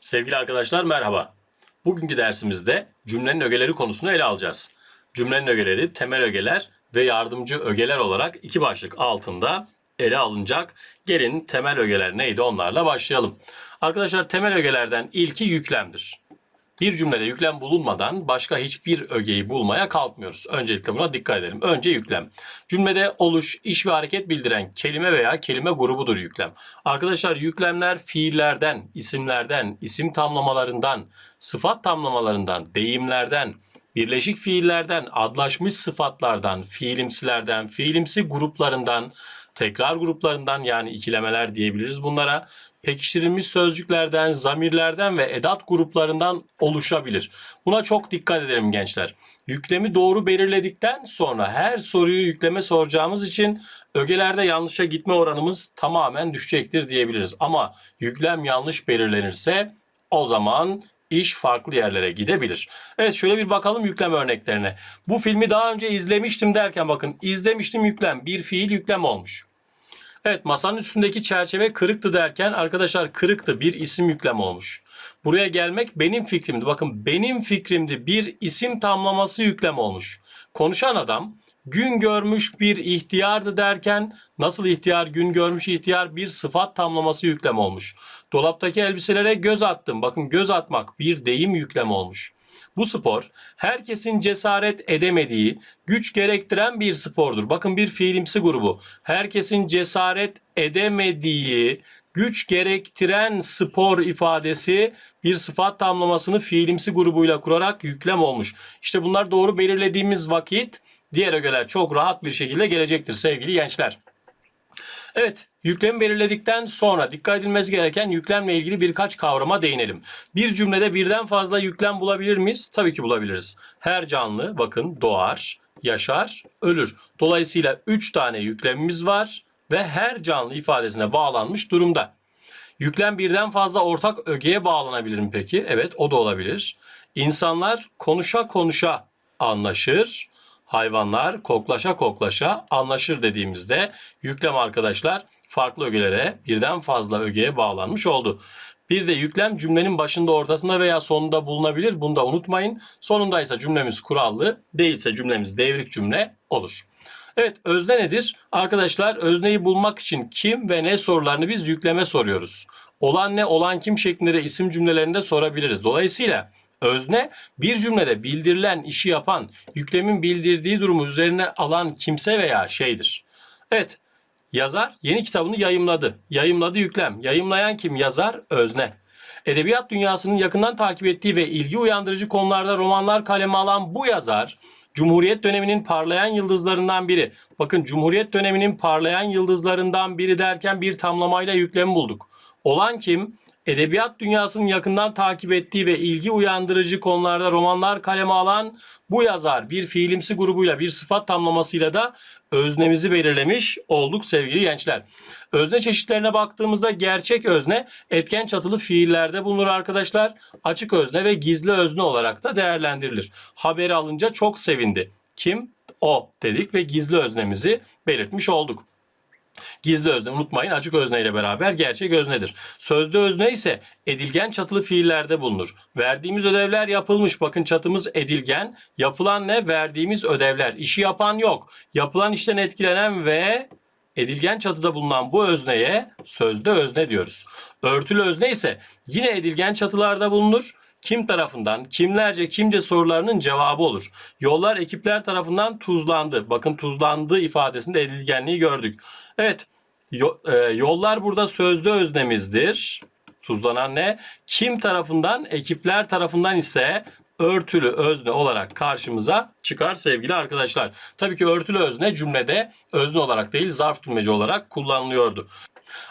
Sevgili arkadaşlar merhaba. Bugünkü dersimizde cümlenin ögeleri konusunu ele alacağız. Cümlenin ögeleri temel ögeler ve yardımcı ögeler olarak iki başlık altında ele alınacak. Gelin temel ögeler neydi onlarla başlayalım. Arkadaşlar temel ögelerden ilki yüklemdir. Bir cümlede yüklem bulunmadan başka hiçbir ögeyi bulmaya kalkmıyoruz. Öncelikle buna dikkat edelim. Önce yüklem. Cümlede oluş, iş ve hareket bildiren kelime veya kelime grubudur yüklem. Arkadaşlar yüklemler fiillerden, isimlerden, isim tamlamalarından, sıfat tamlamalarından, deyimlerden, birleşik fiillerden, adlaşmış sıfatlardan, fiilimsilerden, fiilimsi gruplarından, tekrar gruplarından yani ikilemeler diyebiliriz bunlara. Pekiştirilmiş sözcüklerden, zamirlerden ve edat gruplarından oluşabilir. Buna çok dikkat edelim gençler. Yüklemi doğru belirledikten sonra her soruyu yükleme soracağımız için ögelerde yanlışa gitme oranımız tamamen düşecektir diyebiliriz. Ama yüklem yanlış belirlenirse o zaman iş farklı yerlere gidebilir. Evet şöyle bir bakalım yüklem örneklerine. Bu filmi daha önce izlemiştim derken bakın izlemiştim yüklem bir fiil yüklem olmuş. Evet masanın üstündeki çerçeve kırıktı derken arkadaşlar kırıktı bir isim yüklem olmuş. Buraya gelmek benim fikrimdi. Bakın benim fikrimdi bir isim tamlaması yüklem olmuş. Konuşan adam gün görmüş bir ihtiyardı derken nasıl ihtiyar gün görmüş ihtiyar bir sıfat tamlaması yüklem olmuş. Dolaptaki elbiselere göz attım. Bakın göz atmak bir deyim yüklem olmuş. Bu spor herkesin cesaret edemediği, güç gerektiren bir spordur. Bakın bir fiilimsi grubu. Herkesin cesaret edemediği, güç gerektiren spor ifadesi bir sıfat tamlamasını fiilimsi grubuyla kurarak yüklem olmuş. İşte bunlar doğru belirlediğimiz vakit diğer ögeler çok rahat bir şekilde gelecektir sevgili gençler. Evet, yüklemi belirledikten sonra dikkat edilmesi gereken yüklemle ilgili birkaç kavrama değinelim. Bir cümlede birden fazla yüklem bulabilir miyiz? Tabii ki bulabiliriz. Her canlı bakın doğar, yaşar, ölür. Dolayısıyla 3 tane yüklemimiz var ve her canlı ifadesine bağlanmış durumda. Yüklem birden fazla ortak ögeye bağlanabilir mi peki? Evet, o da olabilir. İnsanlar konuşa konuşa anlaşır. Hayvanlar koklaşa koklaşa anlaşır dediğimizde yüklem arkadaşlar farklı ögelere birden fazla ögeye bağlanmış oldu. Bir de yüklem cümlenin başında, ortasında veya sonunda bulunabilir. Bunu da unutmayın. Sonundaysa cümlemiz kurallı, değilse cümlemiz devrik cümle olur. Evet özne nedir? Arkadaşlar özneyi bulmak için kim ve ne sorularını biz yükleme soruyoruz. Olan ne, olan kim şeklinde de isim cümlelerinde sorabiliriz. Dolayısıyla özne bir cümlede bildirilen işi yapan, yüklemin bildirdiği durumu üzerine alan kimse veya şeydir. Evet yazar yeni kitabını yayımladı. Yayımladı yüklem. Yayımlayan kim? Yazar özne. Edebiyat dünyasının yakından takip ettiği ve ilgi uyandırıcı konularda romanlar kaleme alan bu yazar Cumhuriyet döneminin parlayan yıldızlarından biri. Bakın Cumhuriyet döneminin parlayan yıldızlarından biri derken bir tamlamayla yüklemi bulduk. Olan kim? Edebiyat dünyasının yakından takip ettiği ve ilgi uyandırıcı konularda romanlar kaleme alan bu yazar bir fiilimsi grubuyla bir sıfat tamlamasıyla da öznemizi belirlemiş olduk sevgili gençler. Özne çeşitlerine baktığımızda gerçek özne etken çatılı fiillerde bulunur arkadaşlar. Açık özne ve gizli özne olarak da değerlendirilir. Haberi alınca çok sevindi. Kim? O dedik ve gizli öznemizi belirtmiş olduk. Gizli özne unutmayın açık özne ile beraber gerçek öznedir. Sözlü özne ise edilgen çatılı fiillerde bulunur. Verdiğimiz ödevler yapılmış. Bakın çatımız edilgen. Yapılan ne? Verdiğimiz ödevler. İşi yapan yok. Yapılan işten etkilenen ve edilgen çatıda bulunan bu özneye sözde özne diyoruz. Örtülü özne ise yine edilgen çatılarda bulunur kim tarafından, kimlerce, kimce sorularının cevabı olur. Yollar ekipler tarafından tuzlandı. Bakın tuzlandı ifadesinde edilgenliği gördük. Evet, e, yollar burada sözlü öznemizdir. Tuzlanan ne? Kim tarafından, ekipler tarafından ise örtülü özne olarak karşımıza çıkar sevgili arkadaşlar. Tabii ki örtülü özne cümlede özne olarak değil zarf tümleci olarak kullanılıyordu.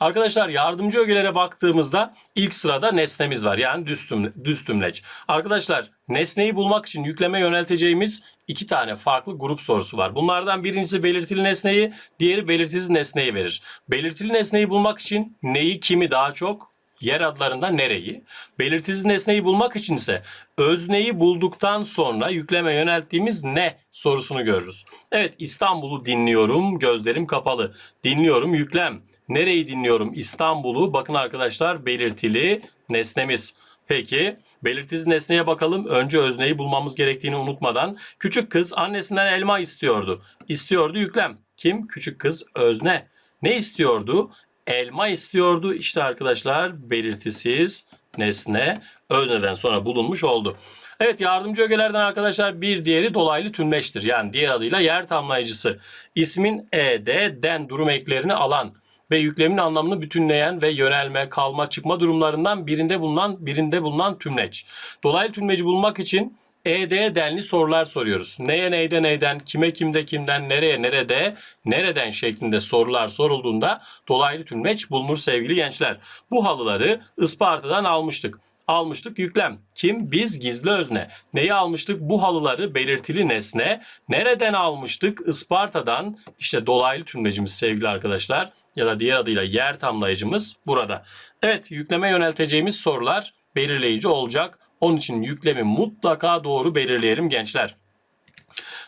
Arkadaşlar yardımcı ögelere baktığımızda ilk sırada nesnemiz var. Yani düz, tümle, düz tümleç. Arkadaşlar nesneyi bulmak için yükleme yönelteceğimiz iki tane farklı grup sorusu var. Bunlardan birincisi belirtili nesneyi, diğeri belirtisiz nesneyi verir. Belirtili nesneyi bulmak için neyi, kimi daha çok, yer adlarında nereyi, belirtisiz nesneyi bulmak için ise özneyi bulduktan sonra yükleme yönelttiğimiz ne sorusunu görürüz. Evet İstanbul'u dinliyorum, gözlerim kapalı. Dinliyorum yüklem. Nereyi dinliyorum? İstanbul'u. Bakın arkadaşlar belirtili nesnemiz. Peki belirtisiz nesneye bakalım. Önce özneyi bulmamız gerektiğini unutmadan. Küçük kız annesinden elma istiyordu. İstiyordu yüklem. Kim? Küçük kız özne. Ne istiyordu? Elma istiyordu. İşte arkadaşlar belirtisiz nesne özneden sonra bulunmuş oldu. Evet yardımcı ögelerden arkadaşlar bir diğeri dolaylı tümleçtir. Yani diğer adıyla yer tamlayıcısı. İsmin ed, den durum eklerini alan ve yüklemin anlamını bütünleyen ve yönelme, kalma, çıkma durumlarından birinde bulunan birinde bulunan tümleç. Dolaylı tümleci bulmak için ED denli sorular soruyoruz. Neye neyde neyden, kime kimde kimden, nereye nerede, nereden şeklinde sorular sorulduğunda dolaylı tümleç bulunur sevgili gençler. Bu halıları Isparta'dan almıştık almıştık yüklem. Kim? Biz gizli özne. Neyi almıştık? Bu halıları belirtili nesne. Nereden almıştık? Isparta'dan. İşte dolaylı tümlecimiz sevgili arkadaşlar ya da diğer adıyla yer tamlayıcımız burada. Evet yükleme yönelteceğimiz sorular belirleyici olacak. Onun için yüklemi mutlaka doğru belirleyelim gençler.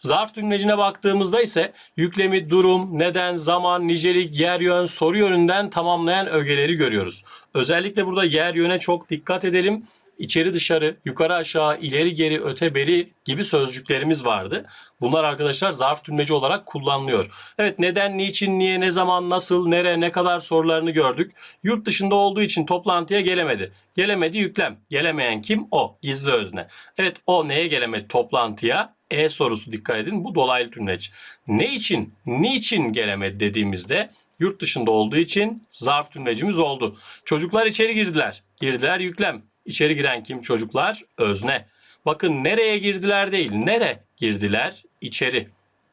Zarf tümlecine baktığımızda ise yüklemi durum, neden, zaman, nicelik, yer yön, soru yönünden tamamlayan ögeleri görüyoruz. Özellikle burada yer yöne çok dikkat edelim. İçeri dışarı, yukarı aşağı, ileri geri, öte beri gibi sözcüklerimiz vardı. Bunlar arkadaşlar zarf tümleci olarak kullanılıyor. Evet neden, niçin, niye, ne zaman, nasıl, nere, ne kadar sorularını gördük. Yurt dışında olduğu için toplantıya gelemedi. Gelemedi yüklem. Gelemeyen kim? O. Gizli özne. Evet o neye gelemedi toplantıya? E sorusu dikkat edin. Bu dolaylı tümleç. Ne için, niçin gelemedi dediğimizde yurt dışında olduğu için zarf tümlecimiz oldu. Çocuklar içeri girdiler. Girdiler yüklem. İçeri giren kim çocuklar? Özne. Bakın nereye girdiler değil. Nere girdiler? İçeri.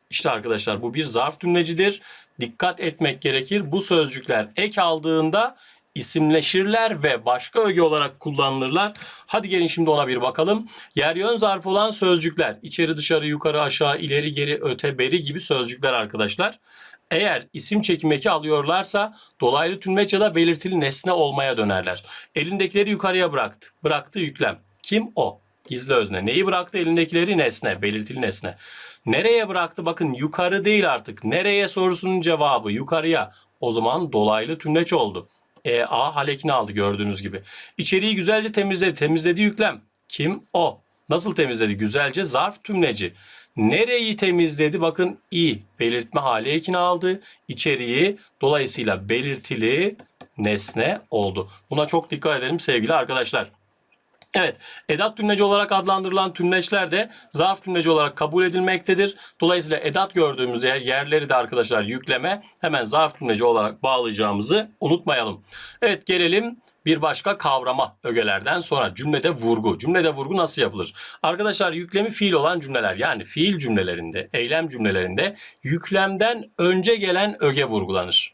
İşte arkadaşlar bu bir zarf tümlecidir. Dikkat etmek gerekir. Bu sözcükler ek aldığında isimleşirler ve başka öge olarak kullanılırlar. Hadi gelin şimdi ona bir bakalım. Yer yön zarfı olan sözcükler içeri dışarı yukarı aşağı ileri geri öte beri gibi sözcükler arkadaşlar. Eğer isim çekim eki alıyorlarsa dolaylı tümleç ya da belirtili nesne olmaya dönerler. Elindekileri yukarıya bıraktı. Bıraktı yüklem. Kim o? Gizli özne. Neyi bıraktı? Elindekileri nesne, belirtili nesne. Nereye bıraktı? Bakın yukarı değil artık. Nereye sorusunun cevabı yukarıya. O zaman dolaylı tümleç oldu. E, A halekini aldı gördüğünüz gibi. İçeriği güzelce temizledi. Temizledi yüklem. Kim? O. Nasıl temizledi? Güzelce zarf tümleci. Nereyi temizledi? Bakın i belirtme hali ekini aldı. İçeriği dolayısıyla belirtili nesne oldu. Buna çok dikkat edelim sevgili arkadaşlar. Evet, edat tümleci olarak adlandırılan tümleçler de zarf tümleci olarak kabul edilmektedir. Dolayısıyla edat gördüğümüz yer, yerleri de arkadaşlar yükleme hemen zarf tümleci olarak bağlayacağımızı unutmayalım. Evet gelelim bir başka kavrama ögelerden sonra cümlede vurgu. Cümlede vurgu nasıl yapılır? Arkadaşlar yüklemi fiil olan cümleler yani fiil cümlelerinde, eylem cümlelerinde yüklemden önce gelen öge vurgulanır.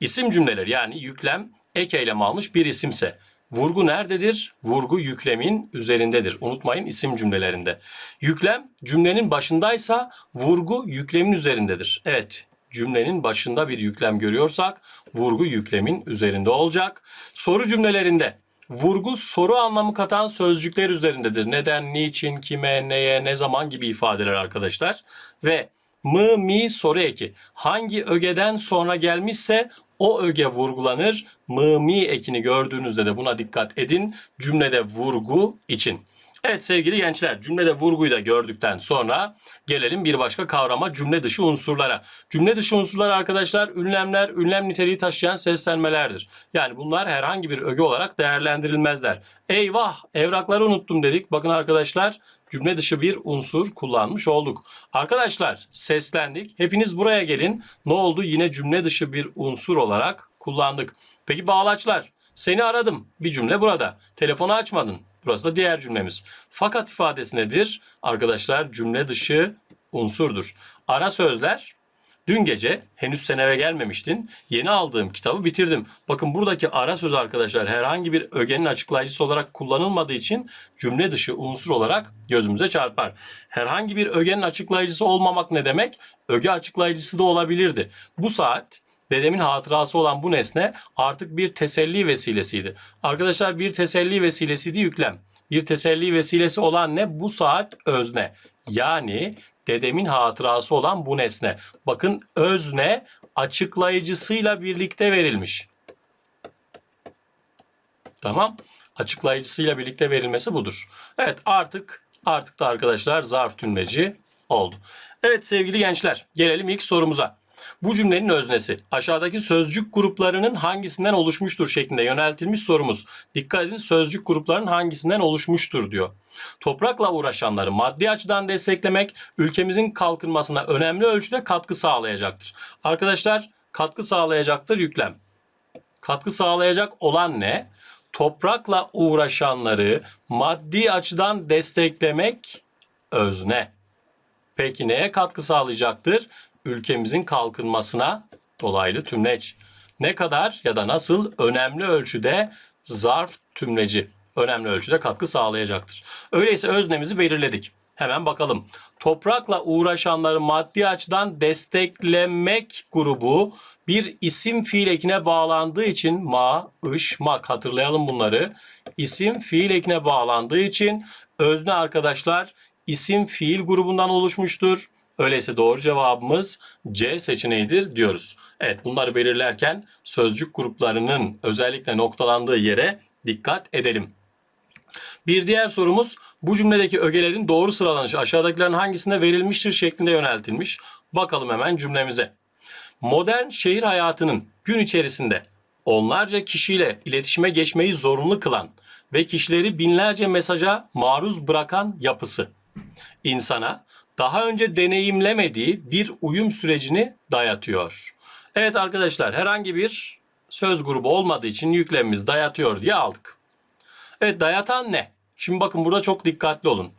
İsim cümleleri yani yüklem ek eylem almış bir isimse Vurgu nerededir? Vurgu yüklemin üzerindedir. Unutmayın isim cümlelerinde. Yüklem cümlenin başındaysa vurgu yüklemin üzerindedir. Evet cümlenin başında bir yüklem görüyorsak vurgu yüklemin üzerinde olacak. Soru cümlelerinde vurgu soru anlamı katan sözcükler üzerindedir. Neden, niçin, kime, neye, ne zaman gibi ifadeler arkadaşlar. Ve mı, mi soru eki hangi ögeden sonra gelmişse o öge vurgulanır. Mı mi ekini gördüğünüzde de buna dikkat edin. Cümlede vurgu için. Evet sevgili gençler cümlede vurguyu da gördükten sonra gelelim bir başka kavrama cümle dışı unsurlara. Cümle dışı unsurlar arkadaşlar ünlemler, ünlem niteliği taşıyan seslenmelerdir. Yani bunlar herhangi bir öge olarak değerlendirilmezler. Eyvah evrakları unuttum dedik. Bakın arkadaşlar cümle dışı bir unsur kullanmış olduk. Arkadaşlar seslendik. Hepiniz buraya gelin. Ne oldu? Yine cümle dışı bir unsur olarak kullandık. Peki bağlaçlar. Seni aradım. Bir cümle burada. Telefonu açmadın. Burası da diğer cümlemiz. Fakat ifadesi nedir? Arkadaşlar cümle dışı unsurdur. Ara sözler Dün gece henüz sen eve gelmemiştin. Yeni aldığım kitabı bitirdim. Bakın buradaki ara söz arkadaşlar herhangi bir ögenin açıklayıcısı olarak kullanılmadığı için cümle dışı unsur olarak gözümüze çarpar. Herhangi bir ögenin açıklayıcısı olmamak ne demek? Öge açıklayıcısı da olabilirdi. Bu saat dedemin hatırası olan bu nesne artık bir teselli vesilesiydi. Arkadaşlar bir teselli vesilesiydi yüklem. Bir teselli vesilesi olan ne? Bu saat özne. Yani dedemin hatırası olan bu nesne. Bakın özne açıklayıcısıyla birlikte verilmiş. Tamam. Açıklayıcısıyla birlikte verilmesi budur. Evet artık artık da arkadaşlar zarf tümleci oldu. Evet sevgili gençler gelelim ilk sorumuza. Bu cümlenin öznesi aşağıdaki sözcük gruplarının hangisinden oluşmuştur şeklinde yöneltilmiş sorumuz. Dikkat edin sözcük gruplarının hangisinden oluşmuştur diyor. Toprakla uğraşanları maddi açıdan desteklemek ülkemizin kalkınmasına önemli ölçüde katkı sağlayacaktır. Arkadaşlar katkı sağlayacaktır yüklem. Katkı sağlayacak olan ne? Toprakla uğraşanları maddi açıdan desteklemek özne. Peki neye katkı sağlayacaktır? Ülkemizin kalkınmasına dolaylı tümleç. Ne kadar ya da nasıl önemli ölçüde zarf tümleci önemli ölçüde katkı sağlayacaktır. Öyleyse öznemizi belirledik. Hemen bakalım. Toprakla uğraşanları maddi açıdan desteklemek grubu bir isim fiil ekine bağlandığı için ma, ış, mak hatırlayalım bunları. İsim fiil ekine bağlandığı için özne arkadaşlar isim fiil grubundan oluşmuştur. Öyleyse doğru cevabımız C seçeneğidir diyoruz. Evet bunları belirlerken sözcük gruplarının özellikle noktalandığı yere dikkat edelim. Bir diğer sorumuz bu cümledeki ögelerin doğru sıralanışı aşağıdakilerin hangisinde verilmiştir şeklinde yöneltilmiş. Bakalım hemen cümlemize. Modern şehir hayatının gün içerisinde onlarca kişiyle iletişime geçmeyi zorunlu kılan ve kişileri binlerce mesaja maruz bırakan yapısı insana daha önce deneyimlemediği bir uyum sürecini dayatıyor. Evet arkadaşlar herhangi bir söz grubu olmadığı için yüklemimiz dayatıyor diye aldık. Evet dayatan ne? Şimdi bakın burada çok dikkatli olun.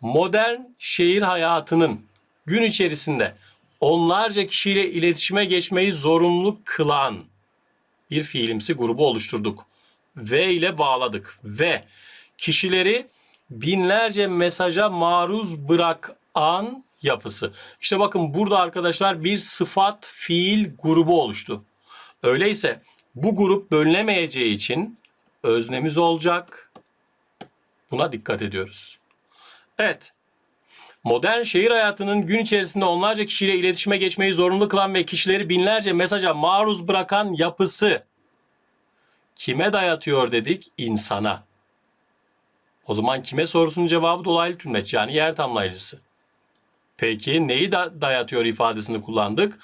Modern şehir hayatının gün içerisinde onlarca kişiyle iletişime geçmeyi zorunlu kılan bir fiilimsi grubu oluşturduk. V ile bağladık. Ve kişileri binlerce mesaja maruz bırakan yapısı. İşte bakın burada arkadaşlar bir sıfat fiil grubu oluştu. Öyleyse bu grup bölünemeyeceği için öznemiz olacak. Buna dikkat ediyoruz. Evet. Modern şehir hayatının gün içerisinde onlarca kişiyle iletişime geçmeyi zorunlu kılan ve kişileri binlerce mesaja maruz bırakan yapısı kime dayatıyor dedik? İnsana. O zaman kime sorusunun cevabı dolaylı tümleç yani yer tamlayıcısı. Peki neyi da dayatıyor ifadesini kullandık?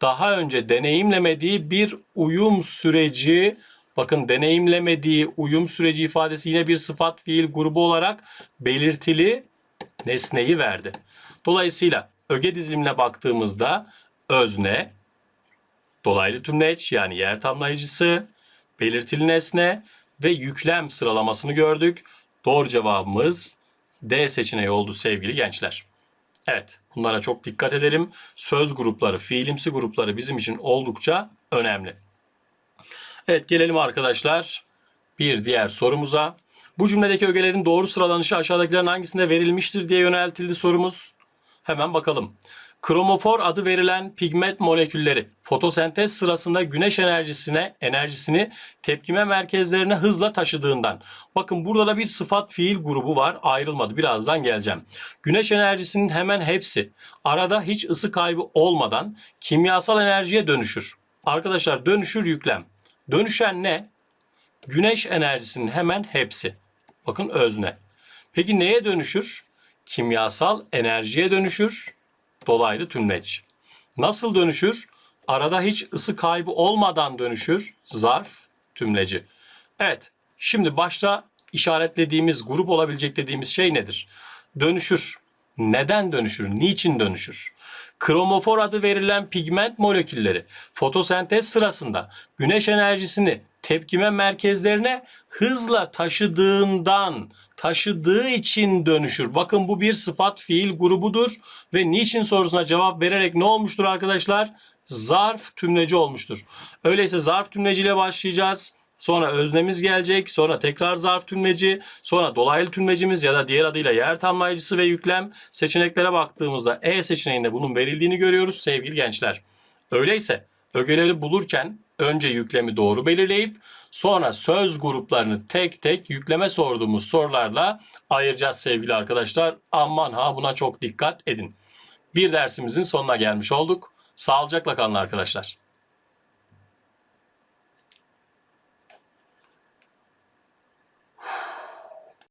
Daha önce deneyimlemediği bir uyum süreci Bakın deneyimlemediği uyum süreci ifadesi yine bir sıfat fiil grubu olarak belirtili nesneyi verdi. Dolayısıyla öge dizilimine baktığımızda özne, dolaylı tümleç yani yer tamlayıcısı, belirtili nesne ve yüklem sıralamasını gördük. Doğru cevabımız D seçeneği oldu sevgili gençler. Evet, bunlara çok dikkat edelim. Söz grupları, fiilimsi grupları bizim için oldukça önemli. Evet gelelim arkadaşlar bir diğer sorumuza. Bu cümledeki ögelerin doğru sıralanışı aşağıdakilerin hangisinde verilmiştir diye yöneltildi sorumuz. Hemen bakalım. Kromofor adı verilen pigment molekülleri fotosentez sırasında güneş enerjisine enerjisini tepkime merkezlerine hızla taşıdığından. Bakın burada da bir sıfat fiil grubu var. Ayrılmadı. Birazdan geleceğim. Güneş enerjisinin hemen hepsi arada hiç ısı kaybı olmadan kimyasal enerjiye dönüşür. Arkadaşlar dönüşür yüklem. Dönüşen ne? Güneş enerjisinin hemen hepsi. Bakın özne. Peki neye dönüşür? Kimyasal enerjiye dönüşür. Dolaylı tümleç. Nasıl dönüşür? Arada hiç ısı kaybı olmadan dönüşür. Zarf tümleci. Evet. Şimdi başta işaretlediğimiz grup olabilecek dediğimiz şey nedir? Dönüşür. Neden dönüşür? Niçin dönüşür? Kromofor adı verilen pigment molekülleri fotosentez sırasında güneş enerjisini tepkime merkezlerine hızla taşıdığından taşıdığı için dönüşür. Bakın bu bir sıfat fiil grubudur ve niçin sorusuna cevap vererek ne olmuştur arkadaşlar? Zarf tümleci olmuştur. Öyleyse zarf tümleciyle başlayacağız. Sonra öznemiz gelecek. Sonra tekrar zarf tümleci. Sonra dolaylı tümlecimiz ya da diğer adıyla yer tamlayıcısı ve yüklem. Seçeneklere baktığımızda E seçeneğinde bunun verildiğini görüyoruz sevgili gençler. Öyleyse ögeleri bulurken önce yüklemi doğru belirleyip sonra söz gruplarını tek tek yükleme sorduğumuz sorularla ayıracağız sevgili arkadaşlar. Aman ha buna çok dikkat edin. Bir dersimizin sonuna gelmiş olduk. Sağlıcakla kalın arkadaşlar.